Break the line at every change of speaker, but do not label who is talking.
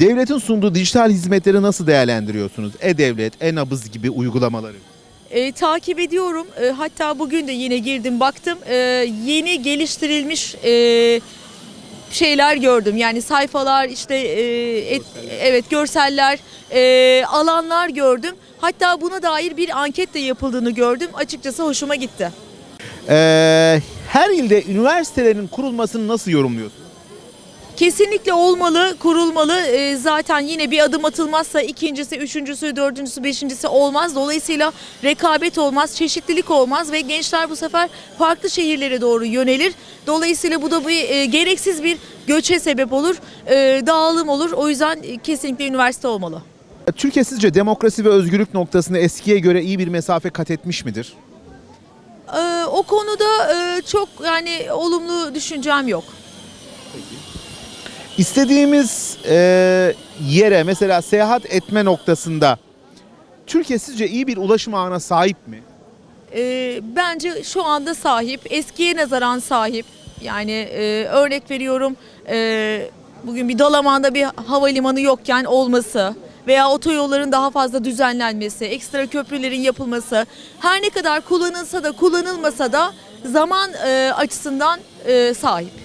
Devletin sunduğu dijital hizmetleri nasıl değerlendiriyorsunuz? E-Devlet, E-Nabız gibi uygulamaları.
E, takip ediyorum. E, hatta bugün de yine girdim baktım. E, yeni geliştirilmiş e, şeyler gördüm. Yani sayfalar işte e, et- evet görseller, e, alanlar gördüm. Hatta buna dair bir anket de yapıldığını gördüm. Açıkçası hoşuma gitti.
Ee, her ilde üniversitelerin kurulmasını nasıl yorumluyorsunuz?
Kesinlikle olmalı, kurulmalı. Ee, zaten yine bir adım atılmazsa ikincisi, üçüncüsü, dördüncüsü, beşincisi olmaz. Dolayısıyla rekabet olmaz, çeşitlilik olmaz ve gençler bu sefer farklı şehirlere doğru yönelir. Dolayısıyla bu da bir e, gereksiz bir göçe sebep olur, e, dağılım olur. O yüzden e, kesinlikle üniversite olmalı.
Türkiye sizce demokrasi ve özgürlük noktasında eskiye göre iyi bir mesafe kat etmiş midir?
Ee, o konuda e, çok yani olumlu düşüncem yok.
İstediğimiz e, yere mesela seyahat etme noktasında Türkiye sizce iyi bir ulaşım ağına sahip mi?
Ee, bence şu anda sahip, eskiye nazaran sahip. Yani e, örnek veriyorum, e, bugün bir Dalaman'da bir havalimanı yokken olması veya otoyolların daha fazla düzenlenmesi, ekstra köprülerin yapılması, her ne kadar kullanılsa da kullanılmasa da zaman e, açısından e, sahip.